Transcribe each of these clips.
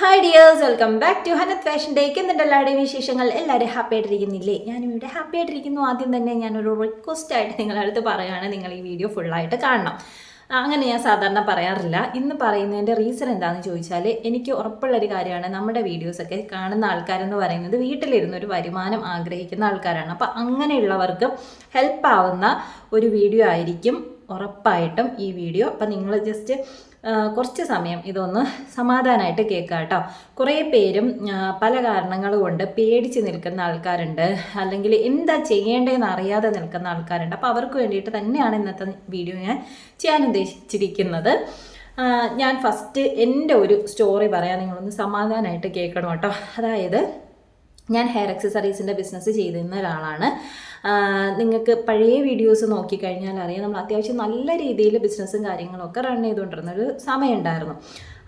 Hi dears welcome back to Hanath fashion ഡേക്ക് എന്നിട്ട് എല്ലാവരുടെയും വിശേഷങ്ങൾ? എല്ലാവരും ഹാപ്പി ആയിട്ടിരിക്കുന്നില്ലേ? ഞാനും ഇവിടെ ഹാപ്പി ആയിട്ടിരിക്കുന്നു. ആദ്യം തന്നെ ഞാനൊരു റിക്വസ്റ്റ് ആയിട്ട് നിങ്ങളുടെ അടുത്ത് പറയുകയാണ് നിങ്ങൾ ഈ വീഡിയോ ഫുള്ളായിട്ട് കാണണം. അങ്ങനെ ഞാൻ സാധാരണ പറയാറില്ല. ഇന്ന് പറയുന്നതിന്റെ റീസൺ എന്താണെന്ന് ചോദിച്ചാൽ എനിക്ക് ഉറപ്പുള്ളൊരു കാര്യമാണ്. നമ്മുടെ വീഡിയോസൊക്കെ കാണുന്ന ആൾക്കാരെന്ന് പറയുന്നത് വീട്ടിലിരുന്ന് ഒരു വരുമാനം ആഗ്രഹിക്കുന്ന ആൾക്കാരാണ്. അപ്പോൾ അങ്ങനെയുള്ളവർക്ക് ഹെൽപ്പ് ആവുന്ന ഒരു വീഡിയോ ആയിരിക്കും ഉറപ്പായിട്ടും ഈ വീഡിയോ അപ്പം നിങ്ങൾ ജസ്റ്റ് കുറച്ച് സമയം ഇതൊന്ന് സമാധാനമായിട്ട് കേൾക്കുക കേട്ടോ. കുറേ പേരും പല കാരണങ്ങൾ കൊണ്ട് പേടിച്ച് നിൽക്കുന്ന ആൾക്കാരുണ്ട്. അല്ലെങ്കിൽ എന്താ ചെയ്യേണ്ടതെന്ന് അറിയാതെ നിൽക്കുന്ന ആൾക്കാരുണ്ട്. അപ്പോൾ അവർക്ക് വേണ്ടിയിട്ട് തന്നെയാണ് ഇന്നത്തെ വീഡിയോ ഞാൻ ചെയ്യാൻ ഉദ്ദേശിച്ചിരിക്കുന്നത്. ഞാൻ ഫസ്റ്റ് എന്റെ ഒരു സ്റ്റോറി പറയാം. നിങ്ങളൊന്ന് സമാധാനമായിട്ട് കേൾക്കണം കേട്ടോ. അതായത് ഞാൻ ഹെയർ അക്സസറീസിന്റെ ബിസിനസ് ചെയ്തിരുന്ന ഒരാളാണ്. നിങ്ങൾക്ക് പഴയ വീഡിയോസ് നോക്കിക്കഴിഞ്ഞാൽ അറിയാം. നമ്മൾ അത്യാവശ്യം നല്ല രീതിയിൽ ബിസിനസ്സും കാര്യങ്ങളൊക്കെ റൺ ചെയ്തുകൊണ്ടിരുന്ന ഒരു സമയമുണ്ടായിരുന്നു.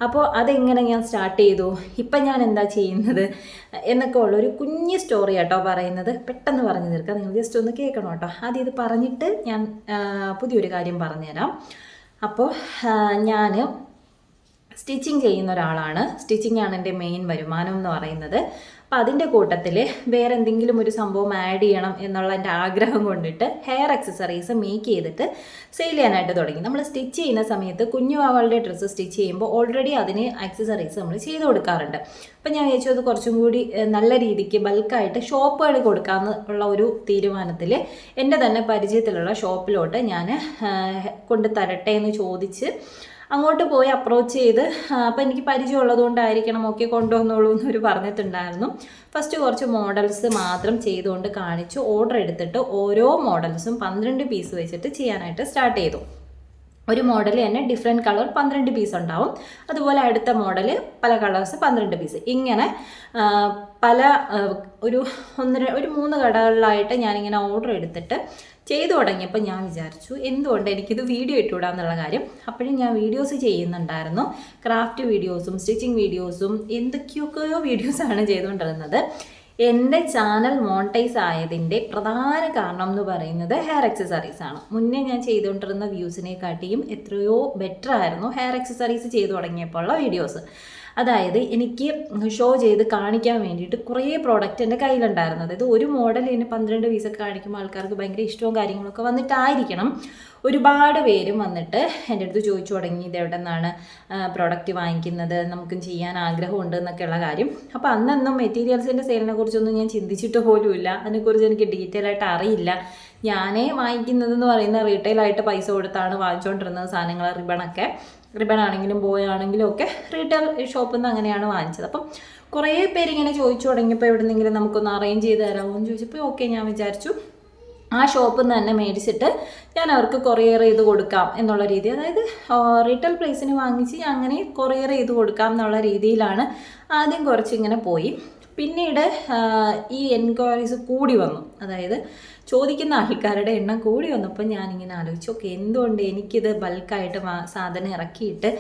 അപ്പോൾ അതെങ്ങനെ ഞാൻ സ്റ്റാർട്ട് ചെയ്തു? ഇപ്പം ഞാൻ എന്താ ചെയ്യുന്നത്? എന്നൊക്കെ ഉള്ളൊരു കുഞ്ഞ് സ്റ്റോറി കേട്ടോ പറയുന്നത്. പെട്ടെന്ന് പറഞ്ഞു തീർക്കാം. നിങ്ങൾ ജസ്റ്റ് ഒന്ന് കേൾക്കണം കേട്ടോ. ആദ്യം ഇത് പറഞ്ഞിട്ട് ഞാൻ പുതിയൊരു കാര്യം പറഞ്ഞുതരാം. അപ്പോൾ ഞാൻ സ്റ്റിച്ചിങ് ചെയ്യുന്ന ഒരാളാണ്. സ്റ്റിച്ചിങ് ആണ് എന്റെ മെയിൻ വരുമാനം എന്ന് പറയുന്നത്. അപ്പോൾ അതിന്റെ കൂട്ടത്തിൽ വേറെ എന്തെങ്കിലും ഒരു സംഭവം ആഡ് ചെയ്യണം എന്നുള്ള എന്റെ ആഗ്രഹം കൊണ്ടിട്ട് ഹെയർ അക്സസറീസ് മേക്ക് ചെയ്തിട്ട് സെയിൽ ചെയ്യാനായിട്ട് തുടങ്ങി. നമ്മൾ സ്റ്റിച്ച് ചെയ്യുന്ന സമയത്ത് കുഞ്ഞു വാവളുടെ ഡ്രസ്സ് സ്റ്റിച്ച് ചെയ്യുമ്പോൾ ഓൾറെഡി അതിന് അക്സസറീസ് നമ്മൾ ചെയ്ത് കൊടുക്കാറുണ്ട്. അപ്പം ഞാൻ വിചാരിച്ചു അത് കുറച്ചും കൂടി നല്ല രീതിക്ക് ബൾക്കായിട്ട് ഷോപ്പുകൾ കൊടുക്കാമെന്നുള്ള ഒരു തീരുമാനത്തിൽ എന്റെ തന്നെ പരിചയത്തിലുള്ള ഷോപ്പിലോട്ട് ഞാൻ കൊണ്ട് തരട്ടെ എന്ന് ചോദിച്ച് അങ്ങോട്ട് പോയി അപ്രോച്ച് ചെയ്ത് അപ്പോൾ എനിക്ക് പരിചയമുള്ളത് കൊണ്ടായിരിക്കണം ഓക്കെ കൊണ്ടുവന്നോളൂ എന്നൊരു പറഞ്ഞിട്ടുണ്ടായിരുന്നു. ഫസ്റ്റ് കുറച്ച് മോഡൽസ് മാത്രം ചെയ്തുകൊണ്ട് കാണിച്ചു. ഓർഡർ എടുത്തിട്ട് ഓരോ മോഡൽസും പന്ത്രണ്ട് പീസ് വെച്ചിട്ട് ചെയ്യാനായിട്ട് സ്റ്റാർട്ട് ചെയ്തു. ഒരു മോഡൽ തന്നെ ഡിഫറെന്റ് കളർ പന്ത്രണ്ട് പീസ് ഉണ്ടാവും. അതുപോലെ അടുത്ത മോഡൽ പല കളേഴ്സ് പന്ത്രണ്ട് പീസ് ഇങ്ങനെ പല ഒരു ഒന്നര ഒരു മൂന്ന് കടകളിലായിട്ട് ഞാനിങ്ങനെ ഓർഡർ എടുത്തിട്ട് ചെയ്തു തുടങ്ങിയപ്പോൾ ഞാൻ വിചാരിച്ചു എന്തുകൊണ്ട് എനിക്കിത് വീഡിയോ ഇട്ടുവിടാന്നുള്ള കാര്യം. അപ്പോഴും ഞാൻ വീഡിയോസ് ചെയ്യുന്നുണ്ടായിരുന്നു. ക്രാഫ്റ്റ് വീഡിയോസും സ്റ്റിച്ചിങ് വീഡിയോസും എന്തൊക്കെയൊക്കെയോ വീഡിയോസാണ് ചെയ്തുകൊണ്ടിരുന്നത്. എന്റെ ചാനൽ മോണിറ്റൈസ് ആയതിന്റെ പ്രധാന കാരണം എന്ന് പറയുന്നത് ഹെയർ അക്സസറീസ് ആണ്. മുന്നേ ഞാൻ ചെയ്തുകൊണ്ടിരുന്ന വ്യൂസിനെക്കാട്ടിയും എത്രയോ ബെറ്റർ ആയിരുന്നു ഹെയർ അക്സസറീസ് ചെയ്തു തുടങ്ങിയപ്പോൾ ഉള്ള വീഡിയോസ് അതായത് എനിക്ക് ഷോ ചെയ്ത് കാണിക്കാൻ വേണ്ടിയിട്ട് കുറേ പ്രോഡക്റ്റ് എന്റെ കയ്യിലുണ്ടായിരുന്നു. അതായത് ഒരു മോഡൽ ഇതിന് പന്ത്രണ്ട് പീസൊക്കെ കാണിക്കുമ്പോൾ ആൾക്കാർക്ക് ഭയങ്കര ഇഷ്ടവും കാര്യങ്ങളൊക്കെ വന്നിട്ടായിരിക്കണം. ഒരുപാട് പേരും വന്നിട്ട് എന്റെ അടുത്ത് ചോദിച്ചു തുടങ്ങി ഇത് എവിടെ നിന്നാണ് പ്രോഡക്റ്റ് വാങ്ങിക്കുന്നത്? നമുക്കും ചെയ്യാൻ ആഗ്രഹമുണ്ട് എന്നൊക്കെയുള്ള കാര്യം. അപ്പോൾ അന്നൊന്നും മെറ്റീരിയൽസിന്റെ സെയിലിനെ കുറിച്ചൊന്നും ഞാൻ ചിന്തിച്ചിട്ട് പോലുമില്ല. അതിനെക്കുറിച്ച് എനിക്ക് ഡീറ്റെയിൽ ആയിട്ട് അറിയില്ല. ഞാനേ വാങ്ങിക്കുന്നതെന്ന് പറയുന്ന റീറ്റെയിൽ ആയിട്ട് പൈസ കൊടുത്താണ് വാങ്ങിച്ചുകൊണ്ടിരുന്നത് സാധനങ്ങൾ റിബണൊക്കെ റിബൺ ആണെങ്കിലും ബോയ് ആണെങ്കിലും ഒക്കെ റീറ്റെയിൽ ഷോപ്പിൽ നിന്ന് അങ്ങനെയാണ് വാങ്ങിച്ചത്. അപ്പം കുറേ പേര് ഇങ്ങനെ ചോദിച്ചു തുടങ്ങിയപ്പോൾ എവിടെന്നെങ്കിലും നമുക്കൊന്ന് അറേഞ്ച് ചെയ്ത് തരാമോ എന്ന് ചോദിച്ചപ്പോൾ ഓക്കെ ഞാൻ വിചാരിച്ചു. ആ ഷോപ്പിൽ നിന്ന് തന്നെ മേടിച്ചിട്ട് ഞാൻ അവർക്ക് കൊറിയർ ചെയ്ത് കൊടുക്കാം എന്നുള്ള രീതി. അതായത് റീറ്റെയിൽ പ്രൈസിന് വാങ്ങിച്ച് അങ്ങനെ കൊറിയർ ചെയ്ത് കൊടുക്കാം എന്നുള്ള രീതിയിലാണ് ആദ്യം കുറച്ചിങ്ങനെ പോയി. പിന്നീട് ഈ എൻക്വയറീസ് കൂടി വന്നു. അതായത് ചോദിക്കുന്ന ആൾക്കാരുടെ എണ്ണം കൂടി വന്നപ്പോൾ ഞാനിങ്ങനെ ആലോചിച്ചു ഓക്കെ എന്തുകൊണ്ട് എനിക്കിത് ബൾക്കായിട്ട് സാധനം ഇറക്കിയിട്ട്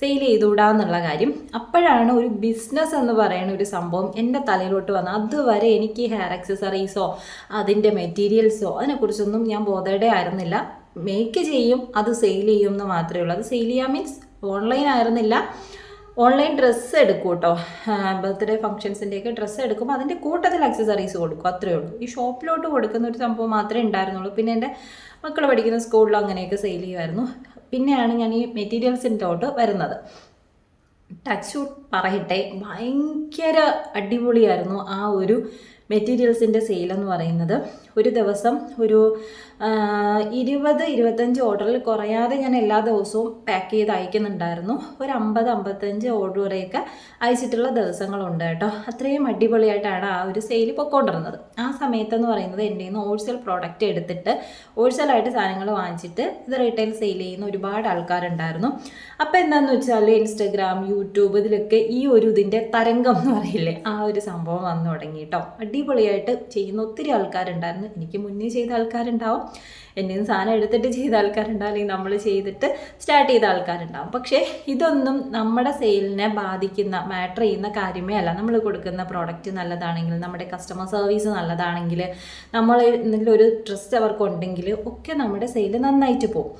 സെയിൽ ചെയ്തുകൂടാന്നുള്ള കാര്യം? അപ്പോഴാണ് ഒരു ബിസിനസ് എന്ന് പറയുന്ന ഒരു സംഭവം എന്റെ തലയിലോട്ട് വന്നത്. അതുവരെ എനിക്ക് ഹെയർ ആക്സസറീസോ അതിന്റെ മെറ്റീരിയൽസോ അതിനെക്കുറിച്ചൊന്നും ഞാൻ ബോധയുടെ ആയിരുന്നില്ല. മേക്ക് ചെയ്യും അത് സെയിൽ ചെയ്യും എന്ന് മാത്രമേ ഉള്ളൂ. അത് സെയിൽ ചെയ്യാൻ മീൻസ് ഓൺലൈൻ ആയിരുന്നില്ല. ഓൺലൈൻ ഡ്രസ്സ് എടുക്കും കേട്ടോ ബർത്ത്ഡേ ഫംഗ്ഷൻസിന്റെയൊക്കെ ഡ്രസ്സ് എടുക്കുമ്പോൾ അതിന്റെ കൂട്ടത്തിൽ അക്സസറീസ് കൊടുക്കും. അത്രയേ ഉള്ളൂ. ഈ ഷോപ്പിലോട്ട് കൊടുക്കുന്ന ഒരു സംഭവം മാത്രമേ ഉണ്ടായിരുന്നുള്ളൂ. പിന്നെ എന്റെ മക്കൾ പഠിക്കുന്ന സ്കൂളിലോ അങ്ങനെയൊക്കെ സെയിൽ ചെയ്യുമായിരുന്നു. പിന്നെയാണ് ഞാൻ ഈ മെറ്റീരിയൽസിന്റെ വരുന്നത്. ടച്ച് പറയട്ടെ ഭയങ്കര അടിപൊളിയായിരുന്നു ആ ഒരു മെറ്റീരിയൽസിന്റെ സെയിൽ എന്ന് പറയുന്നത്. ഒരു ദിവസം ഒരു ഇരുപത് ഇരുപത്തഞ്ച് ഓർഡറിൽ കുറയാതെ ഞാൻ എല്ലാ ദിവസവും പാക്ക് ചെയ്ത് അയക്കുന്നുണ്ടായിരുന്നു. ഒരു അമ്പത് അമ്പത്തഞ്ച് ഓർഡർ വരെയൊക്കെ അയച്ചിട്ടുള്ള ദിവസങ്ങളുണ്ട് കേട്ടോ. അത്രയും അടിപൊളിയായിട്ടാണ് ആ ഒരു സെയിൽ പൊക്കോണ്ടിരുന്നത്. ആ സമയത്തെന്ന് പറയുന്നത് എന്റെ നിന്ന് ഹോൾസെയിൽ പ്രോഡക്റ്റ് എടുത്തിട്ട് ഹോൾസെയിലായിട്ട് സാധനങ്ങൾ വാങ്ങിച്ചിട്ട് ഇത് റീറ്റെയിൽ സെയിൽ ചെയ്യുന്ന ഒരുപാട് ആൾക്കാരുണ്ടായിരുന്നു. അപ്പോൾ എന്താണെന്ന് വെച്ചാൽ ഇൻസ്റ്റഗ്രാം യൂട്യൂബ് ഇതിലൊക്കെ ഈ ഒരു ഇതിന്റെ തരംഗം എന്ന് പറയില്ലേ ആ ഒരു സംഭവം വന്നു തുടങ്ങി കേട്ടോ. അടിപൊളിയായിട്ട് ചെയ്യുന്ന ഒത്തിരി ആൾക്കാരുണ്ടായിരുന്നു. എനിക്ക് മുന്നേ ചെയ്ത ആൾക്കാരുണ്ടാവും. എന്നെയും സാധനം എടുത്തിട്ട് ചെയ്ത ആൾക്കാരുണ്ടാവും. അല്ലെങ്കിൽ നമ്മൾ ചെയ്തിട്ട് സ്റ്റാർട്ട് ചെയ്ത ആൾക്കാരുണ്ടാവും. പക്ഷേ ഇതൊന്നും നമ്മുടെ സെയിലിനെ ബാധിക്കുന്ന മാറ്റർ ചെയ്യുന്ന കാര്യമേ അല്ല. നമ്മൾ കൊടുക്കുന്ന പ്രോഡക്റ്റ് നല്ലതാണെങ്കിൽ നമ്മുടെ കസ്റ്റമർ സർവീസ് നല്ലതാണെങ്കിൽ നമ്മൾ ഒരു ട്രസ്റ്റ് അവർക്കുണ്ടെങ്കിൽ ഒക്കെ നമ്മുടെ സെയിൽ നന്നായിട്ട് പോകും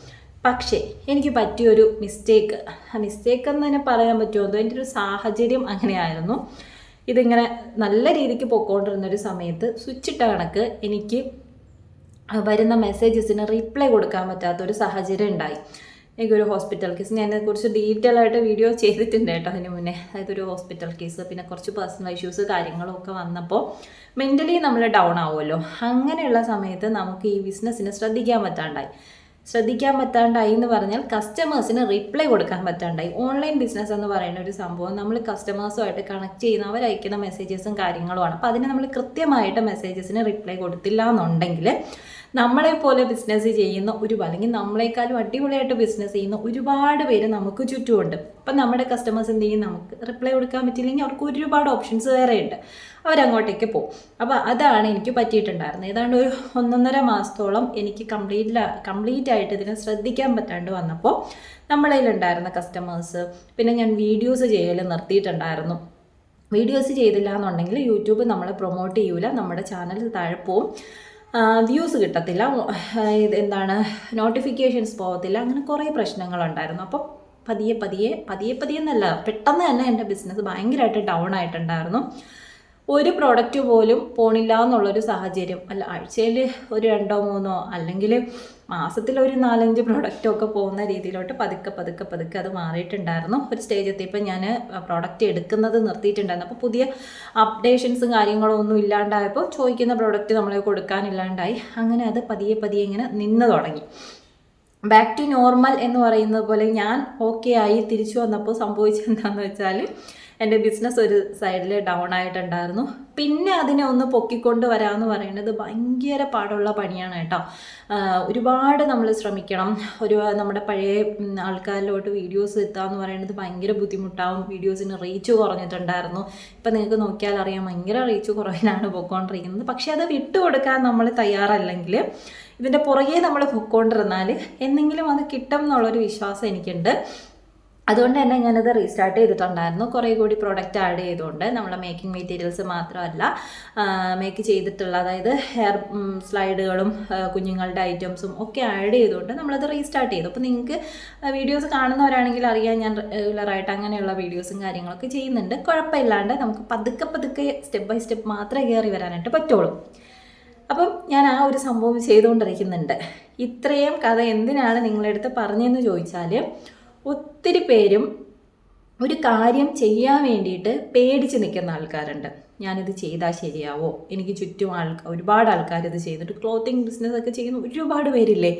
പക്ഷേ എനിക്ക് പറ്റിയൊരു മിസ്റ്റേക്ക് ആ മിസ്റ്റേക്ക് എന്ന് തന്നെ പറയാൻ പറ്റുമോ? എന്റെ ഒരു സാഹചര്യം അങ്ങനെയായിരുന്നു. ഇതിങ്ങനെ നല്ല രീതിക്ക് പൊക്കോണ്ടിരുന്നൊരു സമയത്ത് സ്വിച്ചിട്ട കണക്ക് എനിക്ക് വരുന്ന മെസ്സേജസിന് റിപ്ലൈ കൊടുക്കാൻ പറ്റാത്തൊരു സാഹചര്യം ഉണ്ടായി. എനിക്ക് ഒരു ഹോസ്പിറ്റൽ കേസ് ഞാൻ കുറച്ച് ഡീറ്റെയിൽ ആയിട്ട് വീഡിയോ ചെയ്തിട്ടുണ്ട് കേട്ടോ അതിന് മുന്നേ. അതായത് ഒരു ഹോസ്പിറ്റൽ കേസ് പിന്നെ കുറച്ച് പേഴ്സണൽ ഇഷ്യൂസ് കാര്യങ്ങളൊക്കെ വന്നപ്പോൾ മെന്റലി നമ്മൾ ഡൗൺ ആവുമല്ലോ. അങ്ങനെയുള്ള സമയത്ത് നമുക്ക് ഈ ബിസിനസ്സിനെ ശ്രദ്ധിക്കാൻ പറ്റാണ്ടായി. ശ്രദ്ധിക്കാൻ പറ്റാണ്ടായി എന്ന് പറഞ്ഞാൽ കസ്റ്റമേഴ്സിന് റിപ്ലൈ കൊടുക്കാൻ പറ്റാണ്ടായി. ഓൺലൈൻ ബിസിനസ് എന്ന് പറയുന്ന ഒരു സംഭവം നമ്മൾ കസ്റ്റമേഴ്സുമായിട്ട് കണക്ട് ചെയ്യുന്ന അവരയക്കുന്ന മെസ്സേജസും കാര്യങ്ങളുമാണ്. അപ്പോൾ അതിന് നമ്മൾ കൃത്യമായിട്ട് മെസ്സേജസിന് റിപ്ലൈ കൊടുത്തില്ല എന്നുണ്ടെങ്കിൽ നമ്മളെ പോലെ ബിസിനസ് ചെയ്യുന്ന ഒരു അല്ലെങ്കിൽ നമ്മളെക്കാളും അടിപൊളിയായിട്ട് ബിസിനസ് ചെയ്യുന്ന ഒരുപാട് പേര് നമുക്ക് ചുറ്റുമുണ്ട്. അപ്പം നമ്മുടെ കസ്റ്റമേഴ്സ് എന്ത് ചെയ്യും? നമുക്ക് റിപ്ലൈ കൊടുക്കാൻ പറ്റില്ലെങ്കിൽ അവർക്ക് ഒരുപാട് ഓപ്ഷൻസ് വേറെ ഉണ്ട് അവരങ്ങോട്ടേക്ക് പോകും അപ്പോൾ അതാണ് എനിക്ക് പറ്റിയിട്ടുണ്ടായിരുന്നത്. ഏതാണ്ട് ഒരു ഒന്നൊന്നര മാസത്തോളം എനിക്ക് കംപ്ലീറ്റ് കംപ്ലീറ്റ് ആയിട്ട് ഇതിനെ ശ്രദ്ധിക്കാൻ പറ്റാണ്ട് വന്നപ്പോൾ നമ്മളതിലുണ്ടായിരുന്ന കസ്റ്റമേഴ്സ് പിന്നെ ഞാൻ വീഡിയോസ് ചെയ്യൽ നിർത്തിയിട്ടുണ്ടായിരുന്നു. വീഡിയോസ് ചെയ്തില്ല എന്നുണ്ടെങ്കിൽ യൂട്യൂബ് നമ്മളെ പ്രൊമോട്ട് ചെയ്യൂല. നമ്മുടെ ചാനൽ താഴെ പോവും. വ്യൂസ് കിട്ടത്തില്ല. ഇത് എന്താണ് നോട്ടിഫിക്കേഷൻസ് പോകത്തില്ല അങ്ങനെ കുറേ പ്രശ്നങ്ങളുണ്ടായിരുന്നു. അപ്പം പതിയെ പതിയെ പതിയെ പതിയെ എന്നല്ല പെട്ടെന്ന് തന്നെ എന്റെ ബിസിനസ് ഭയങ്കരമായിട്ട് ഡൗൺ ആയിട്ടുണ്ടായിരുന്നു. ഒരു പ്രോഡക്റ്റ് പോലും പോണില്ല എന്നുള്ളൊരു സാഹചര്യം. അല്ല ആഴ്ചയിൽ ഒരു രണ്ടോ മൂന്നോ അല്ലെങ്കിൽ മാസത്തിൽ ഒരു നാലഞ്ച് പ്രൊഡക്റ്റ് ഒക്കെ പോകുന്ന രീതിയിലോട്ട് പതുക്കെ പതുക്കെ പതുക്കെ അത് മാറിയിട്ടുണ്ടായിരുന്നു. ഒരു സ്റ്റേജ് എത്തിയപ്പോൾ ഞാൻ പ്രോഡക്റ്റ് എടുക്കുന്നത് നിർത്തിയിട്ടുണ്ടായിരുന്നു. അപ്പോൾ പുതിയ അപ്ഡേഷൻസും കാര്യങ്ങളും ഒന്നും ഇല്ലാണ്ടായപ്പോൾ ചോദിക്കുന്ന പ്രോഡക്റ്റ് നമ്മളെ കൊടുക്കാനില്ലാണ്ടായി. അങ്ങനെ അത് പതിയെ പതിയെ ഇങ്ങനെ നിന്ന് തുടങ്ങി. ബാക്ക് ടു നോർമൽ എന്ന് പറയുന്നത് പോലെ ഞാൻ ഓക്കെ ആയി തിരിച്ചു വന്നപ്പോൾ സംഭവിച്ചെന്താണെന്ന് വെച്ചാൽ എന്റെ ബിസിനസ് ഒരു സൈഡിൽ ഡൗൺ ആയിട്ടുണ്ടായിരുന്നു. പിന്നെ അതിനെ ഒന്ന് പൊക്കിക്കൊണ്ട് വരാമെന്ന് പറയുന്നത് ഭയങ്കര പാടുള്ള പണിയാണ് കേട്ടോ. ഒരുപാട് നമ്മൾ ശ്രമിക്കണം. ഒരു നമ്മുടെ പഴയ ആൾക്കാരിലോട്ട് വീഡിയോസ് എത്തുക എന്ന് പറയുന്നത് ഭയങ്കര ബുദ്ധിമുട്ടാവും. വീഡിയോസിന് റീച്ച് കുറഞ്ഞിട്ടുണ്ടായിരുന്നു. ഇപ്പം നിങ്ങൾക്ക് നോക്കിയാൽ അറിയാം ഭയങ്കര റീച്ച് കുറവിലാണ് പൊക്കോണ്ടിരിക്കുന്നത്. പക്ഷേ അത് വിട്ടുകൊടുക്കാൻ നമ്മൾ തയ്യാറല്ലെങ്കിൽ ഇതിന്റെ പുറകെ നമ്മൾ പൊക്കോണ്ടിരുന്നാൽ എന്തെങ്കിലും അത് കിട്ടും എന്നുള്ളൊരു വിശ്വാസം എനിക്കുണ്ട്. അതുകൊണ്ട് തന്നെ ഞാനത് റീസ്റ്റാർട്ട് ചെയ്തിട്ടുണ്ടായിരുന്നു. കുറേ കൂടി പ്രോഡക്റ്റ് ആഡ് ചെയ്തുകൊണ്ട് നമ്മളെ മേക്കിംഗ് മെറ്റീരിയൽസ് മാത്രമല്ല മേക്ക് ചെയ്തിട്ടുള്ള അതായത് ഹെയർ സ്ലൈഡുകളും കുഞ്ഞുങ്ങളുടെ ഐറ്റംസും ഒക്കെ ആഡ് ചെയ്തുകൊണ്ട് നമ്മളത് റീസ്റ്റാർട്ട് ചെയ്തു. അപ്പോൾ നിങ്ങൾക്ക് വീഡിയോസ് കാണുന്നവരാണെങ്കിൽ അറിയാം ഞാൻ റെഗുലറായിട്ട് അങ്ങനെയുള്ള വീഡിയോസും കാര്യങ്ങളൊക്കെ ചെയ്യുന്നുണ്ട്. കുഴപ്പമില്ലാണ്ട് നമുക്ക് പതുക്കെ പതുക്കെ സ്റ്റെപ്പ് ബൈ സ്റ്റെപ്പ് മാത്രമേ കയറി വരാനായിട്ട് പറ്റുള്ളൂ. അപ്പം ഞാൻ ആ ഒരു സംഭവം ചെയ്തുകൊണ്ടിരിക്കുന്നുണ്ട്. ഇത്രയും കഥ എന്തിനാണ് നിങ്ങളെടുത്ത് പറഞ്ഞതെന്ന് ചോദിച്ചാൽ ഒത്തിരി പേരും ഒരു കാര്യം ചെയ്യാൻ വേണ്ടിയിട്ട് പേടിച്ച് നിൽക്കുന്ന ആൾക്കാരുണ്ട്. ഞാനിത് ചെയ്താൽ ശരിയാവോ? എനിക്ക് ചുറ്റും ആൾക്കാർ ഒരുപാട് ആൾക്കാർ ഇത് ചെയ്തിട്ട് ക്ലോത്തിങ് ബിസിനസ് ഒക്കെ ചെയ്യുന്ന ഒരുപാട് പേരില്ലേ?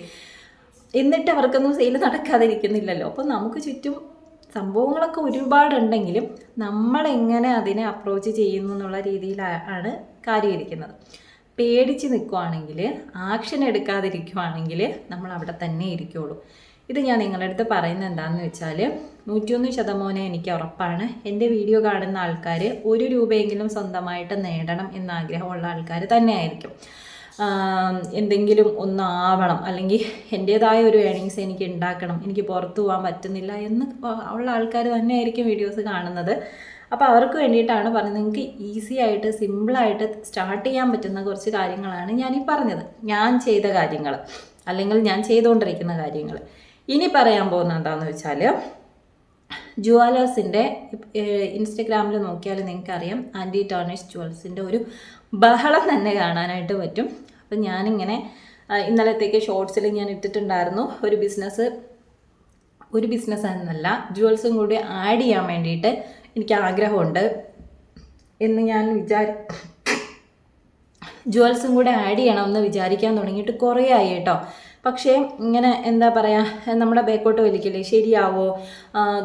എന്നിട്ട് അവർക്കൊന്നും സെയിൽ നടക്കാതിരിക്കുന്നില്ലല്ലോ. അപ്പോൾ നമുക്ക് ചുറ്റും സംഭവങ്ങളൊക്കെ ഒരുപാടുണ്ടെങ്കിലും നമ്മളെങ്ങനെ അതിനെ അപ്രോച്ച് ചെയ്യുന്നു എന്നുള്ള രീതിയിലാണ് കാര്യം ഇരിക്കുന്നത് പേടിച്ച് നിൽക്കുവാണെങ്കിൽ ആക്ഷൻ എടുക്കാതിരിക്കുവാണെങ്കിൽ നമ്മൾ അവിടെ തന്നെ ഇരിക്കുള്ളൂ. ഇത് ഞാൻ നിങ്ങളുടെ അടുത്ത് പറയുന്നത് എന്താണെന്ന് വെച്ചാൽ നൂറ്റിയൊന്ന് ശതമാനം എനിക്ക് ഉറപ്പാണ്. എന്റെ വീഡിയോ കാണുന്ന ആൾക്കാർ ഒരു രൂപയെങ്കിലും സ്വന്തമായിട്ട് നേടണം എന്ന ആഗ്രഹമുള്ള ആൾക്കാർ തന്നെയായിരിക്കും. എന്തെങ്കിലും ഒന്നാവണം. അല്ലെങ്കിൽ എന്റേതായ ഒരു ഏണിങ്സ് എനിക്ക് ഉണ്ടാക്കണം. എനിക്ക് പുറത്തു പോകാൻ പറ്റുന്നില്ല എന്ന് ഉള്ള ആൾക്കാർ തന്നെയായിരിക്കും വീഡിയോസ് കാണുന്നത്. അപ്പോൾ അവർക്ക് വേണ്ടിയിട്ടാണ് പറഞ്ഞത്. നിങ്ങൾക്ക് ഈസി ആയിട്ട് സിമ്പിളായിട്ട് സ്റ്റാർട്ട് ചെയ്യാൻ പറ്റുന്ന കുറച്ച് കാര്യങ്ങളാണ് ഞാൻ ഈ പറഞ്ഞത്. ഞാൻ ചെയ്ത കാര്യങ്ങൾ അല്ലെങ്കിൽ ഞാൻ ചെയ്തുകൊണ്ടിരിക്കുന്ന കാര്യങ്ങൾ ഇനി പറയാൻ പോകുന്ന എന്താണെന്ന് വെച്ചാൽ ജുവലേഴ്സിന്റെ ഇൻസ്റ്റഗ്രാമിൽ നോക്കിയാൽ നിങ്ങൾക്കറിയാം ആന്റി ടോണിഷ് ജുവൽസിന്റെ ഒരു ബഹളം തന്നെ കാണാനായിട്ട് പറ്റും. അപ്പം ഞാനിങ്ങനെ ഇന്നലത്തേക്ക് ഷോർട്സിൽ ഞാൻ ഇട്ടിട്ടുണ്ടായിരുന്നു. ഒരു ബിസിനസ് ഒരു ബിസിനസ് എന്നല്ല ജുവൽസും കൂടി ആഡ് ചെയ്യാൻ വേണ്ടിയിട്ട് എനിക്ക് ആഗ്രഹമുണ്ട് എന്ന് ഞാൻ വിചാരി ജുവൽസും കൂടെ ആഡ് ചെയ്യണമെന്ന് വിചാരിക്കാൻ തുടങ്ങിയിട്ട് കുറേ ആയി കേട്ടോ. പക്ഷേ ഇങ്ങനെ എന്താ പറയുക നമ്മുടെ ബേക്കോട്ട് വലിക്കില്ലേ ശരിയാവോ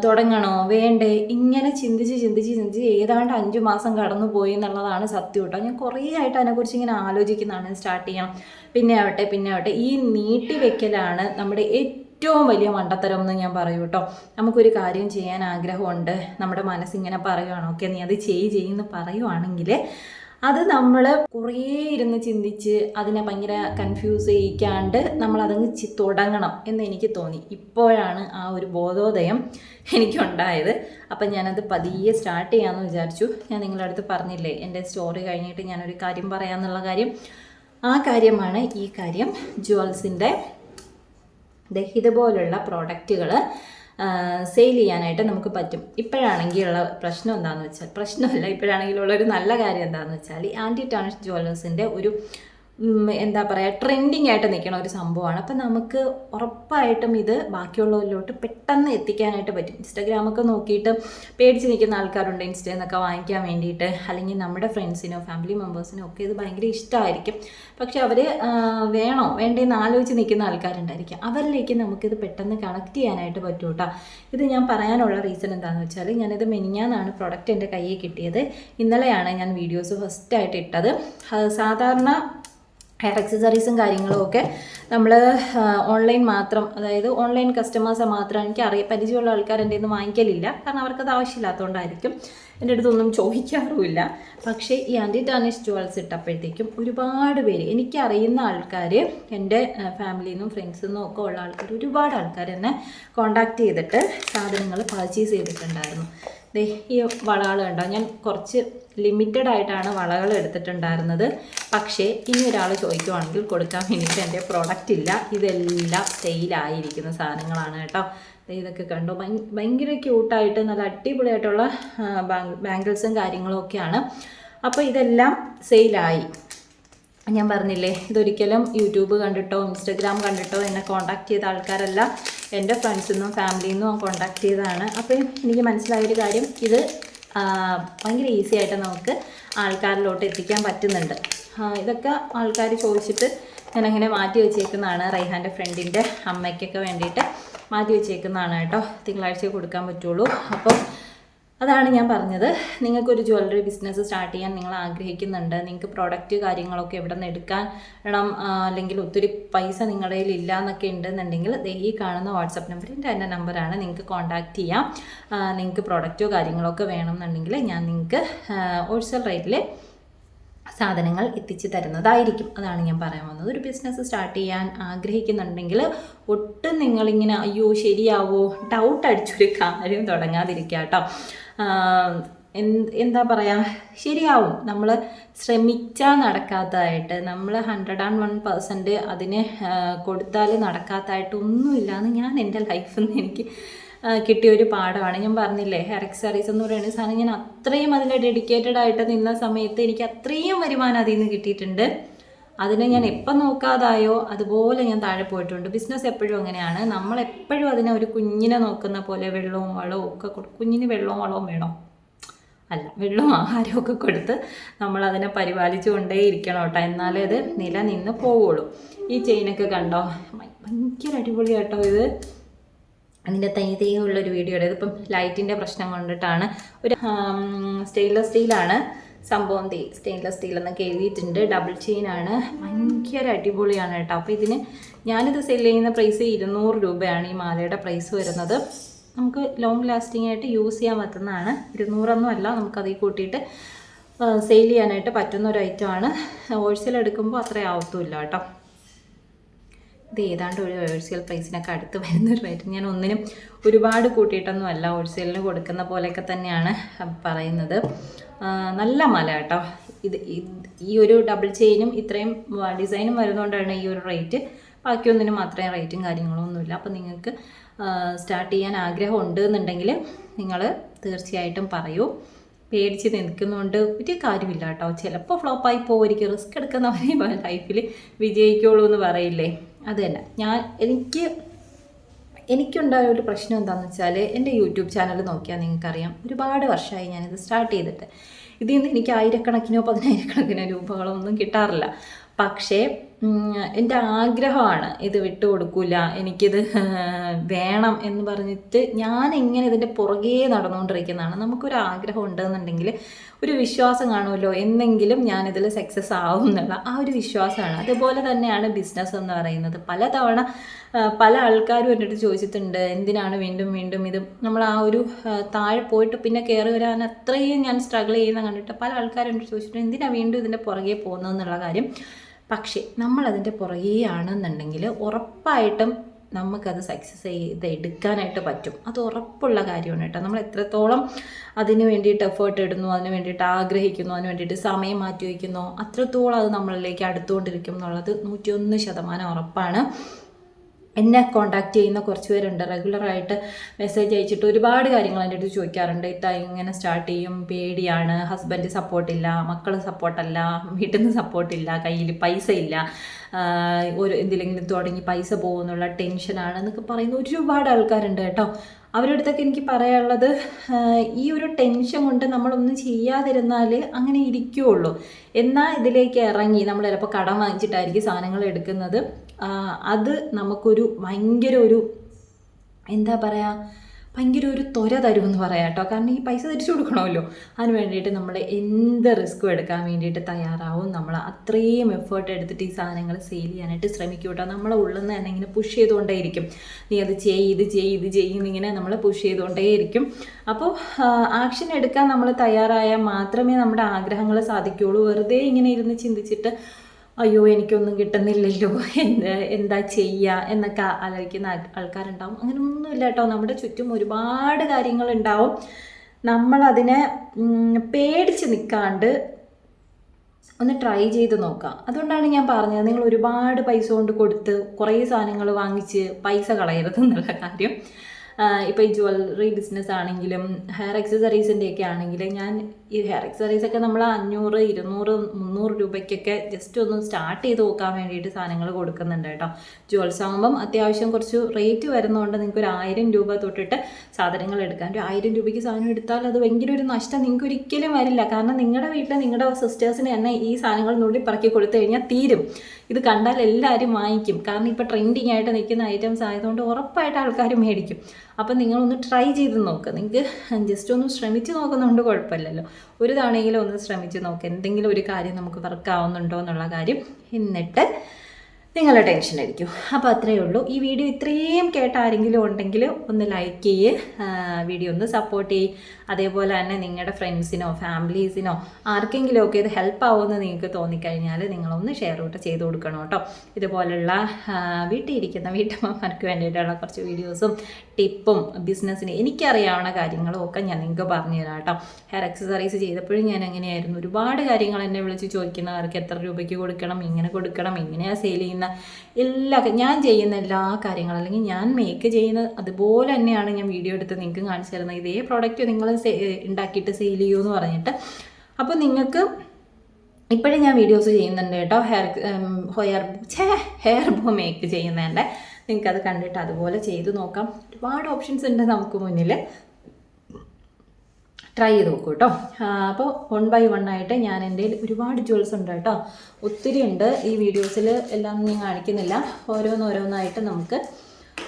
തുടങ്ങണോ വേണ്ടേ ഇങ്ങനെ ചിന്തിച്ച് ചിന്തിച്ച് ചിന്തിച്ച് ഏതാണ്ട് അഞ്ച് മാസം കടന്നു പോയി എന്നുള്ളതാണ് സത്യം കേട്ടോ. ഞാൻ കുറേ ആയിട്ട് അതിനെക്കുറിച്ച് ഇങ്ങനെ ആലോചിക്കുന്നതാണ് സ്റ്റാർട്ട് ചെയ്യാം പിന്നെ ആവട്ടെ പിന്നെ ആവട്ടെ ഈ നീട്ടി വെക്കലാണ് നമ്മുടെ ഏറ്റവും വലിയ മണ്ടത്തരം എന്ന് ഞാൻ പറയൂ കേട്ടോ. നമുക്കൊരു കാര്യം ചെയ്യാൻ ആഗ്രഹമുണ്ട് നമ്മുടെ മനസ്സിങ്ങനെ പറയുകയാണ് ഓക്കെ നീ അത് ചെയ്യ് ചെയ്യുമെന്ന് പറയുവാണെങ്കിൽ അത് നമ്മൾ കുറേ ഇരുന്ന് ചിന്തിച്ച് അതിനെ ഭയങ്കര കൺഫ്യൂസ് ചെയ്യിക്കാണ്ട് നമ്മളതങ്ങ് തുടങ്ങണം എന്ന് എനിക്ക് തോന്നി. ഇപ്പോഴാണ് ആ ഒരു ബോധോദയം എനിക്കുണ്ടായത്. അപ്പം ഞാനത് പതിയെ സ്റ്റാർട്ട് ചെയ്യാമെന്ന് വിചാരിച്ചു. ഞാൻ നിങ്ങളുടെ അടുത്ത് പറഞ്ഞില്ലേ എന്റെ സ്റ്റോറി കഴിഞ്ഞിട്ട് ഞാനൊരു കാര്യം പറയാമെന്നുള്ള കാര്യം? ആ കാര്യമാണ് ഈ കാര്യം ജുവൽസിന്റെ ദഹിത പോലുള്ള പ്രോഡക്റ്റുകൾ സെയിൽ ചെയ്യാനായിട്ട് നമുക്ക് പറ്റും. ഇപ്പോഴാണെങ്കിൽ ഉള്ള പ്രശ്നം എന്താണെന്ന് വെച്ചാൽ പ്രശ്നമല്ല ഇപ്പോഴാണെങ്കിലുള്ള ഉള്ളൊരു നല്ല കാര്യം എന്താണെന്ന് വെച്ചാൽ ആന്റി ടാണിഷ് ജ്വല്ലേഴ്സിന്റെ ഒരു എന്താ പറയുക ട്രെൻഡിങ് ആയിട്ട് നിൽക്കുന്ന ഒരു സംഭവമാണ്. അപ്പം നമുക്ക് ഉറപ്പായിട്ടും ഇത് ബാക്കിയുള്ളവരിലോട്ട് പെട്ടെന്ന് എത്തിക്കാനായിട്ട് പറ്റും. ഇൻസ്റ്റാഗ്രാമൊക്കെ നോക്കിയിട്ട് പേടിച്ച് നിൽക്കുന്ന ആൾക്കാരുണ്ട് ഇൻസ്റ്റയിൽ നിന്നൊക്കെ വാങ്ങിക്കാൻ വേണ്ടിയിട്ട്. അല്ലെങ്കിൽ നമ്മുടെ ഫ്രണ്ട്സിനോ ഫാമിലി മെമ്പേഴ്സിനോ ഒക്കെ ഇത് ഭയങ്കര ഇഷ്ടമായിരിക്കും. പക്ഷെ അവർ വേണോ വേണ്ടേന്ന് ആലോചിച്ച് നിൽക്കുന്ന ആൾക്കാരുണ്ടായിരിക്കും. അവരിലേക്ക് നമുക്കിത് പെട്ടെന്ന് കണക്ട് ചെയ്യാനായിട്ട് പറ്റും കേട്ടോ ഇത് ഞാൻ പറയാനുള്ള റീസൺ എന്താണെന്ന് വെച്ചാൽ ഞാനിത് മെനിഞ്ഞാന്നാണ് പ്രൊഡക്റ്റ് എന്റെ കയ്യിൽ കിട്ടിയത്. ഇന്നലെയാണ് ഞാൻ വീഡിയോസ് ഫസ്റ്റായിട്ട് ഇട്ടത്. സാധാരണ ഹെയർ അക്സസറീസും കാര്യങ്ങളും ഒക്കെ നമ്മൾ ഓൺലൈൻ മാത്രം അതായത് ഓൺലൈൻ കസ്റ്റമേഴ്സ് മാത്രം എനിക്ക് അറിയ പരിചയമുള്ള ആൾക്കാർ എന്റെ നിന്ന് വാങ്ങിക്കലില്ല. കാരണം അവർക്കത് ആവശ്യമില്ലാത്തതുകൊണ്ടായിരിക്കും എന്റെ അടുത്തൊന്നും ചോദിക്കാറുമില്ല. പക്ഷേ ഈ ആന്റി ടാനിഷ് ജുവൽസ് ഇട്ടപ്പോഴത്തേക്കും ഒരുപാട് പേര് എനിക്കറിയുന്ന ആൾക്കാർ എന്റെ ഫാമിലിയിൽ നിന്നും ഫ്രണ്ട്സിൽ നിന്നും ഒക്കെ ഉള്ള ആൾക്കാർ ഒരുപാട് ആൾക്കാർ എന്നെ കോണ്ടാക്ട് ചെയ്തിട്ട് സാധനങ്ങൾ പർച്ചേസ് ചെയ്തിട്ടുണ്ടായിരുന്നു. ദേ ഈ വളകൾ കണ്ടോ? ഞാൻ കുറച്ച് ലിമിറ്റഡ് ആയിട്ടാണ് വളകൾ എടുത്തിട്ടുണ്ടായിരുന്നത്. പക്ഷേ ഇനി ഒരാൾ ചോദിക്കുവാണെങ്കിൽ കൊടുക്കാൻ വേണ്ടിയിട്ട് എന്റെ പ്രോഡക്റ്റ് ഇല്ല. ഇതെല്ലാം സെയിലായിരിക്കുന്ന സാധനങ്ങളാണ് കേട്ടോ. ഇതൊക്കെ കണ്ടു? ഭയ- ഭയങ്കര ക്യൂട്ടായിട്ട് നല്ല അടിപൊളിയായിട്ടുള്ള ബാങ്കിൾസും കാര്യങ്ങളും ഒക്കെയാണ്. അപ്പോൾ ഇതെല്ലാം സെയിലായി ഞാൻ പറഞ്ഞില്ലേ ഇതൊരിക്കലും യൂട്യൂബ് കണ്ടിട്ടോ ഇൻസ്റ്റഗ്രാം കണ്ടിട്ടോ എന്നെ കോണ്ടാക്ട് ചെയ്ത ആൾക്കാരല്ല. എന്റെ ഫ്രണ്ട്സിൽ നിന്നും ഫാമിലിയിൽ നിന്നും കോണ്ടാക്ട് ചെയ്തതാണ്. അപ്പോൾ എനിക്ക് മനസ്സിലായൊരു കാര്യം ഇത് ഭയങ്കര ഈസി ആയിട്ട് നമുക്ക് ആൾക്കാരിലോട്ട് എത്തിക്കാൻ പറ്റുന്നുണ്ട്. ഇതൊക്കെ ആൾക്കാർ ചോദിച്ചിട്ട് ഞാനങ്ങനെ മാറ്റി വെച്ചേക്കുന്നതാണ്. റൈഹാന്റെ ഫ്രണ്ടിന്റെ അമ്മയ്ക്കൊക്കെ വേണ്ടിയിട്ട് മാറ്റി വെച്ചേക്കുന്നതാണ് കേട്ടോ. തിങ്കളാഴ്ച കൊടുക്കാൻ പറ്റുള്ളൂ. അപ്പോൾ അതാണ് ഞാൻ പറഞ്ഞത്. നിങ്ങൾക്കൊരു ജ്വല്ലറി ബിസിനസ് സ്റ്റാർട്ട് ചെയ്യാൻ നിങ്ങൾ ആഗ്രഹിക്കുന്നുണ്ട്. നിങ്ങൾക്ക് പ്രോഡക്റ്റ് കാര്യങ്ങളൊക്കെ എവിടെ നിന്ന് വേണം അല്ലെങ്കിൽ ഒത്തിരി പൈസ നിങ്ങളുടെ കയ്യിൽ ഇല്ല എന്നൊക്കെ ഉണ്ടെന്നുണ്ടെങ്കിൽ ഈ കാണുന്ന വാട്സപ്പ് നമ്പർ എന്റെ എന്റെ നമ്പറാണ് നിങ്ങൾക്ക് കോൺടാക്റ്റ് ചെയ്യാം. നിങ്ങൾക്ക് പ്രോഡക്റ്റോ കാര്യങ്ങളൊക്കെ വേണമെന്നുണ്ടെങ്കിൽ ഞാൻ നിങ്ങൾക്ക് ഹോൾസെയിൽ റേറ്റിൽ സാധനങ്ങൾ എത്തിച്ചു തരുന്നതായിരിക്കും. അതാണ് ഞാൻ പറയാൻ വന്നത്. ഒരു ബിസിനസ് സ്റ്റാർട്ട് ചെയ്യാൻ ആഗ്രഹിക്കുന്നുണ്ടെങ്കിൽ ഒട്ടും നിങ്ങളിങ്ങനെ അയ്യോ ശരിയാവോ? ഡൗട്ട് അടിച്ചൊരു കാര്യം തുടങ്ങാതിരിക്കുക കേട്ടോ. എന്ത് പറയുക ശരിയാവും. നമ്മൾ ശ്രമിച്ചാൽ നടക്കാത്തതായിട്ട് നമ്മൾ ഹൺഡ്രഡ് ആൻഡ് വൺ പെർസെന്റ് അതിന് കൊടുത്താൽ നടക്കാത്തതായിട്ട് ഒന്നുമില്ലാന്ന് ഞാൻ എന്റെ ലൈഫിൽ നിന്ന് എനിക്ക് കിട്ടിയ ഒരു പാഠമാണ്. ഞാൻ പറഞ്ഞില്ലേ ഹെയർ അക്സറീസ് എന്ന് പറയുന്ന സാധനം ഞാൻ അത്രയും അതിൽ ഡെഡിക്കേറ്റഡ് ആയിട്ട് നിന്ന സമയത്ത് എനിക്ക് അത്രയും വരുമാനം അതിൽ നിന്ന് കിട്ടിയിട്ടുണ്ട്. അതിനെ ഞാൻ എപ്പം നോക്കാതായോ അതുപോലെ ഞാൻ താഴെ പോയിട്ടുണ്ട്. ബിസിനസ് എപ്പോഴും അങ്ങനെയാണ്. നമ്മൾ എപ്പോഴും അതിനെ ഒരു കുഞ്ഞിനെ നോക്കുന്ന പോലെ വെള്ളവും വളവും ഒക്കെ കുഞ്ഞിന് വെള്ളവും വളവും വേണം. അല്ല വെള്ളവും ആഹാരവും ഒക്കെ കൊടുത്ത് നമ്മൾ അതിനെ പരിപാലിച്ചു കൊണ്ടേ ഇരിക്കണം കേട്ടോ. എന്നാലേ അത് നിലനിന്ന് പോവുള്ളൂ. ഈ ചെയിനൊക്കെ കണ്ടോ? ഭയ- ഭയങ്കര അടിപൊളി കേട്ടോ ഇത്. അതിന്റെ തൈ തൈയുള്ള ഒരു വീഡിയോ ഇതിപ്പം ലൈറ്റിന്റെ പ്രശ്നം കൊണ്ടിട്ടാണ്. ഒരു സ്റ്റെയിൻലെസ് സ്റ്റീലാണ് സംഭവം സ്റ്റെയിൻലെസ് സ്റ്റീൽ എന്നൊക്കെ എഴുതിയിട്ടുണ്ട് ഡബിൾ ചെയിൻ ആണ്. ഭയങ്കര അടിപൊളിയാണ് കേട്ടോ. അപ്പോൾ ഇതിന് ഞാനിത് സെൽ ചെയ്യുന്ന പ്രൈസ് ഇരുന്നൂറ് രൂപയാണ് ഈ മാലയുടെ പ്രൈസ് വരുന്നത്. നമുക്ക് ലോങ് ലാസ്റ്റിംഗ് ആയിട്ട് യൂസ് ചെയ്യാൻ പറ്റുന്നതാണ്. ഇരുന്നൂറൊന്നും അല്ല നമുക്കതിൽ കൂട്ടിയിട്ട് സെയിൽ ചെയ്യാനായിട്ട് പറ്റുന്ന ഒരു ഐറ്റം ആണ്. ഹോൾസെയിൽ എടുക്കുമ്പോൾ അത്ര ആവത്തുമില്ല കേട്ടോ. ഇത് ഏതാണ്ട് ഒരു ഹോൾസെയിൽ പ്രൈസിനൊക്കെ അടുത്ത് വരുന്ന ഒരു റേറ്റ് ഞാൻ ഒന്നിനും ഒരുപാട് കൂട്ടിയിട്ടൊന്നും അല്ല ഹോൾസെയിലിന് കൊടുക്കുന്ന പോലെയൊക്കെ തന്നെയാണ് പറയുന്നത്. നല്ല മല കേട്ടോ. ഇത് ഈ ഒരു ഡബിൾ ചെയിനും ഇത്രയും ഡിസൈനും വരുന്നതുകൊണ്ടാണ് ഈ ഒരു റേറ്റ് ബാക്കിയൊന്നിനും അത്രയും റേറ്റും കാര്യങ്ങളും ഒന്നുമില്ല. അപ്പോൾ നിങ്ങൾക്ക് സ്റ്റാർട്ട് ചെയ്യാൻ ആഗ്രഹം ഉണ്ട് എന്നുണ്ടെങ്കിൽ നിങ്ങൾ തീർച്ചയായിട്ടും പറയൂ. പേടിച്ച് നിൽക്കുന്നതുകൊണ്ട് ഒരു കാര്യമില്ല കേട്ടോ. ചിലപ്പോൾ ഫ്ലോപ്പായി പോയിരിക്കും റിസ്ക് എടുക്കുന്നവരെ ലൈഫിൽ വിജയിക്കുള്ളൂ എന്ന് പറയില്ലേ? അത് തന്നെ. ഞാൻ എനിക്ക് എനിക്കുണ്ടായ ഒരു പ്രശ്നം എന്താണെന്ന് വെച്ചാൽ എന്റെ യൂട്യൂബ് ചാനൽ നോക്കിയാൽ നിങ്ങൾക്കറിയാം ഒരുപാട് വർഷമായി ഞാനിത് സ്റ്റാർട്ട് ചെയ്തിട്ട്. ഇതിൽ നിന്ന് എനിക്ക് ആയിരക്കണക്കിനോ പതിനായിരക്കണക്കിനോ രൂപകളോ ഒന്നും കിട്ടാറില്ല. പക്ഷേ എന്റെ ആഗ്രഹമാണ് ഇത് വിട്ടുകൊടുക്കില്ല എനിക്കിത് വേണം എന്ന് പറഞ്ഞിട്ട് ഞാൻ എങ്ങനെ ഇതിന്റെ പുറകെ നടന്നുകൊണ്ടിരിക്കുന്നതാണ്. നമുക്കൊരു ആഗ്രഹം ഉണ്ടെന്നുണ്ടെങ്കിൽ ഒരു വിശ്വാസം കാണുമല്ലോ എന്നെങ്കിലും ഞാനിതിൽ സക്സസ് ആവും എന്നുള്ള ആ ഒരു വിശ്വാസമാണ്. അതുപോലെ തന്നെയാണ് ബിസിനസ് എന്ന് പറയുന്നത്. പലതവണ തവണ പല ആൾക്കാരും എന്നിട്ട് ചോദിച്ചിട്ടുണ്ട് എന്തിനാണ് വീണ്ടും വീണ്ടും ഇത് നമ്മൾ ആ ഒരു താഴെ പോയിട്ട് പിന്നെ കയറി വരാൻ അത്രയും ഞാൻ സ്ട്രഗിൾ ചെയ്യുന്ന കണ്ടിട്ട് പല ആൾക്കാരും എന്നിട്ട് ചോദിച്ചിട്ടുണ്ട് എന്തിനാണ് വീണ്ടും ഇതിന്റെ പുറകെ പോകുന്നതെന്നുള്ള കാര്യം. പക്ഷേ നമ്മളതിന്റെ പുറകെ ആണെന്നുണ്ടെങ്കിൽ ഉറപ്പായിട്ടും നമുക്കത് സക്സസ് ചെയ്ത് എടുക്കാനായിട്ട് പറ്റും. അത് ഉറപ്പുള്ള കാര്യമാണ് കേട്ടോ. നമ്മൾ എത്രത്തോളം അതിന് വേണ്ടിയിട്ട് എഫേർട്ട് ഇടുന്നു അതിന് വേണ്ടിയിട്ട് ആഗ്രഹിക്കുന്നു അതിന് വേണ്ടിയിട്ട് സമയം മാറ്റി വയ്ക്കുന്നു അത്രത്തോളം അത് നമ്മളിലേക്ക് അടുത്തുകൊണ്ടിരിക്കും എന്നുള്ളത് നൂറ്റിയൊന്ന് ശതമാനം ഉറപ്പാണ്. എന്നെ കോണ്ടാക്ട് ചെയ്യുന്ന കുറച്ച് പേരുണ്ട് റെഗുലറായിട്ട് മെസ്സേജ് അയച്ചിട്ട് ഒരുപാട് കാര്യങ്ങൾ എന്റെ അടുത്ത് ചോദിക്കാറുണ്ട്. ഇത്ത ഇങ്ങനെ സ്റ്റാർട്ട് ചെയ്യും. പേടിയാണ്. ഹസ്ബൻഡ് സപ്പോർട്ടില്ല മക്കൾ സപ്പോർട്ടല്ല വീട്ടിൽ നിന്ന് സപ്പോർട്ടില്ല കയ്യിൽ പൈസ ഇല്ല. ഒരു എന്തിലെങ്കിലും തുടങ്ങി പൈസ പോകുന്നുള്ള ടെൻഷനാണ് എന്നൊക്കെ പറയുന്ന ഒരുപാട് ആൾക്കാരുണ്ട് കേട്ടോ. അവരുടെ അടുത്തൊക്കെ എനിക്ക് പറയാനുള്ളത് ഈ ഒരു ടെൻഷൻ കൊണ്ട് നമ്മളൊന്നും ചെയ്യാതിരുന്നാൽ അങ്ങനെ ഇരിക്കുകയുള്ളൂ എന്നാൽ ഇതിലേക്ക് ഇറങ്ങി. നമ്മൾ ചിലപ്പോൾ കടം വാങ്ങിച്ചിട്ടായിരിക്കും സാധനങ്ങൾ എടുക്കുന്നത്. അത് നമുക്കൊരു ഭയങ്കര ഒരു എന്താ പറയുക ഭയങ്കര ഒരു ത്വര തരുമെന്ന് പറയാം കേട്ടോ. കാരണം ഈ പൈസ തിരിച്ചു കൊടുക്കണമല്ലോ. അതിന് വേണ്ടിയിട്ട് നമ്മൾ എന്ത് റിസ്ക്കും എടുക്കാൻ വേണ്ടിയിട്ട് തയ്യാറാവും നമ്മൾ അത്രയും എഫേർട്ട് എടുത്തിട്ട് ഈ സാധനങ്ങൾ സെയിൽ ചെയ്യാനായിട്ട് ശ്രമിക്കും കേട്ടോ. നമ്മളെ ഉള്ളിൽ നിന്ന് തന്നെ ഇങ്ങനെ പുഷ് ചെയ്തുകൊണ്ടേയിരിക്കും. നീ അത് ചെയ്യ് ഇത് ചെയ്യ് ഇത് ചെയ്യുന്നിങ്ങനെ നമ്മൾ പുഷ് ചെയ്തുകൊണ്ടേയിരിക്കും. അപ്പോൾ ആക്ഷൻ എടുക്കാൻ നമ്മൾ തയ്യാറായാൽ മാത്രമേ നമ്മുടെ ആഗ്രഹങ്ങൾ സാധിക്കുകയുള്ളൂ. വെറുതെ ഇങ്ങനെ ഇരുന്ന് ചിന്തിച്ചിട്ട് അയ്യോ എനിക്കൊന്നും കിട്ടുന്നില്ലല്ലോ. എന്ത് എന്താ ചെയ്യുക എന്നൊക്കെ ആലോചിക്കുന്ന ആൾ- ആൾക്കാരുണ്ടാവും. അങ്ങനെ ഒന്നുമില്ല കേട്ടോ. നമ്മുടെ ചുറ്റും ഒരുപാട് കാര്യങ്ങളുണ്ടാവും. നമ്മളതിനെ പേടിച്ച് നിൽക്കാണ്ട് ഒന്ന് ട്രൈ ചെയ്ത് നോക്കാം. അതുകൊണ്ടാണ് ഞാൻ പറഞ്ഞത് നിങ്ങൾ ഒരുപാട് പൈസ കൊണ്ട് കൊടുത്ത് കുറേ സാധനങ്ങൾ വാങ്ങിച്ച് പൈസ കളയരുത് എന്നുള്ള കാര്യം. ഇപ്പോൾ ഈ ജ്വല്ലറി ബിസിനസ് ആണെങ്കിലും ഹെയർ ആക്സസറീസിന്റെയൊക്കെ ആണെങ്കിലും ഞാൻ ഈ ഹെയർ അക്സസറീസ് ഒക്കെ നമ്മൾ അഞ്ഞൂറ് ഇരുന്നൂറ് മുന്നൂറ് രൂപയ്ക്കൊക്കെ ജസ്റ്റ് ഒന്ന് സ്റ്റാർട്ട് ചെയ്ത് നോക്കാൻ വേണ്ടിയിട്ട് സാധനങ്ങൾ കൊടുക്കുന്നുണ്ട് കേട്ടോ. ജ്വൽസ് അത്യാവശ്യം കുറച്ച് റേറ്റ് വരുന്നതുകൊണ്ട് നിങ്ങൾക്ക് ഒരു ആയിരം രൂപ തൊട്ടിട്ട് സാധനങ്ങൾ എടുക്കാൻ. ഒരു ആയിരം രൂപയ്ക്ക് സാധനം എടുത്താൽ അത് ഭയങ്കര ഒരു നഷ്ടം നിങ്ങൾക്ക് ഒരിക്കലും വരില്ല. കാരണം നിങ്ങളുടെ വീട്ടിൽ നിങ്ങളുടെ സിസ്റ്റേഴ്സിന് തന്നെ ഈ സാധനങ്ങൾ നുള്ളി പറക്കി കൊടുത്തു കഴിഞ്ഞാൽ തീരും. ഇത് കണ്ടാൽ എല്ലാവരും വാങ്ങിക്കും. കാരണം ഇപ്പോൾ ട്രെൻഡിങ് ആയിട്ട് നിൽക്കുന്ന ഐറ്റംസ് ആയതുകൊണ്ട് ഉറപ്പായിട്ട് ആൾക്കാർ മേടിക്കും. അപ്പം നിങ്ങളൊന്ന് ട്രൈ ചെയ്ത് നോക്ക്. നിങ്ങൾക്ക് ജസ്റ്റ് ഒന്ന് ശ്രമിച്ച് നോക്കുന്നുണ്ട് കുഴപ്പമില്ലല്ലോ ഒരു തവണയെങ്കിലും ഒന്ന് ശ്രമിച്ച് നോക്ക്. എന്തെങ്കിലും ഒരു കാര്യം നമുക്ക് വർക്ക് ആവുന്നുണ്ടോ എന്നുള്ള കാര്യം. എന്നിട്ട് നിങ്ങളുടെ ടെൻഷൻ ആയിരിക്കും. അപ്പോൾ അത്രയേ ഉള്ളൂ. ഈ വീഡിയോ ഇത്രയും കേട്ട ആരെങ്കിലും ഉണ്ടെങ്കിൽ ഒന്ന് ലൈക്ക് ചെയ്യ്. വീഡിയോ ഒന്ന് സപ്പോർട്ട് ചെയ്യ്. അതേപോലെ തന്നെ നിങ്ങളുടെ ഫ്രണ്ട്സിനോ ഫാമിലീസിനോ ആർക്കെങ്കിലും ഒക്കെ ഇത് ഹെൽപ്പ് ആവുമെന്ന് നിങ്ങൾക്ക് തോന്നിക്കഴിഞ്ഞാൽ നിങ്ങളൊന്ന് ഷെയർ ഔട്ട് ചെയ്ത് കൊടുക്കണം കേട്ടോ. ഇതുപോലുള്ള വീട്ടിലിരിക്കുന്ന വീട്ടമ്മമാർക്ക് വേണ്ടിയിട്ടുള്ള കുറച്ച് വീഡിയോസും ടിപ്പും ബിസിനസ്സിന് എനിക്കറിയാവുന്ന കാര്യങ്ങളും ഒക്കെ ഞാൻ നിങ്ങൾക്ക് പറഞ്ഞു തരാം കേട്ടോ. ഹെയർ എക്സസറീസ് ചെയ്തപ്പോഴും ഞാൻ അങ്ങനെയായിരുന്നു. ഒരുപാട് കാര്യങ്ങൾ എന്നെ വിളിച്ച് ചോദിക്കുന്നവർക്ക് എത്ര രൂപയ്ക്ക് കൊടുക്കണം ഇങ്ങനെ കൊടുക്കണം ഇങ്ങനെയാണ് സെയിൽ ചെയ്യുന്ന എല്ലാ ഞാൻ ചെയ്യുന്ന എല്ലാ കാര്യങ്ങളും അല്ലെങ്കിൽ ഞാൻ മേക്ക് ചെയ്യുന്ന അതുപോലെ തന്നെയാണ് ഞാൻ വീഡിയോ എടുത്ത് നിങ്ങൾക്ക് കാണിച്ചു തരുന്നത്. ഇതേ പ്രോഡക്റ്റ് നിങ്ങൾ ഉണ്ടാക്കിയിട്ട് സെയിൽ ചെയ്യൂ എന്ന് പറഞ്ഞിട്ട്. അപ്പോൾ നിങ്ങൾക്ക് ഇപ്പോഴും ഞാൻ വീഡിയോസ് ചെയ്യുന്നുണ്ട് കേട്ടോ. ഹെയർ ഹെയർ ഛേ ഹെയർ ബോ മേക്ക് ചെയ്യുന്നതിന്റെ. നിങ്ങൾക്കത് കണ്ടിട്ട് അതുപോലെ ചെയ്ത് നോക്കാം. ഒരുപാട് ഓപ്ഷൻസ് ഉണ്ട് നമുക്ക് മുന്നിൽ. ട്രൈ ചെയ്ത് നോക്കൂ കേട്ടോ അപ്പോൾ വൺ ബൈ വൺ ആയിട്ട് ഞാൻ എന്റെ ഒരുപാട് ജ്വൽസ് ഉണ്ട് കേട്ടോ ഒത്തിരി ഉണ്ട്. ഈ വീഡിയോസിൽ എല്ലാം ഞാൻ കാണിക്കുന്നില്ല. ഓരോന്നോരോന്നായിട്ട് നമുക്ക്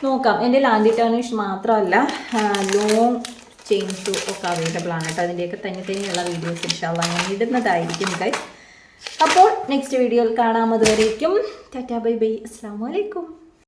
നോക്കാം. എന്റെ ലാൻഡി ടേണിഷ് മാത്രമല്ല ലോങ് ചെയിൻസും ഒക്കെ അവൈലബിൾ ആണ് കേട്ടോ അതിന്റെയൊക്കെ തന്നെ തന്നെയുള്ള വീഡിയോസ് ഇൻഷാല്ല ഞാൻ ഇടുന്നതായിരിക്കും അപ്പോൾ നെക്സ്റ്റ് വീഡിയോയിൽ കാണാം. അതുവരേക്കും ടാറ്റാ ബൈ ബൈ. അസ്സാം വലൈക്കും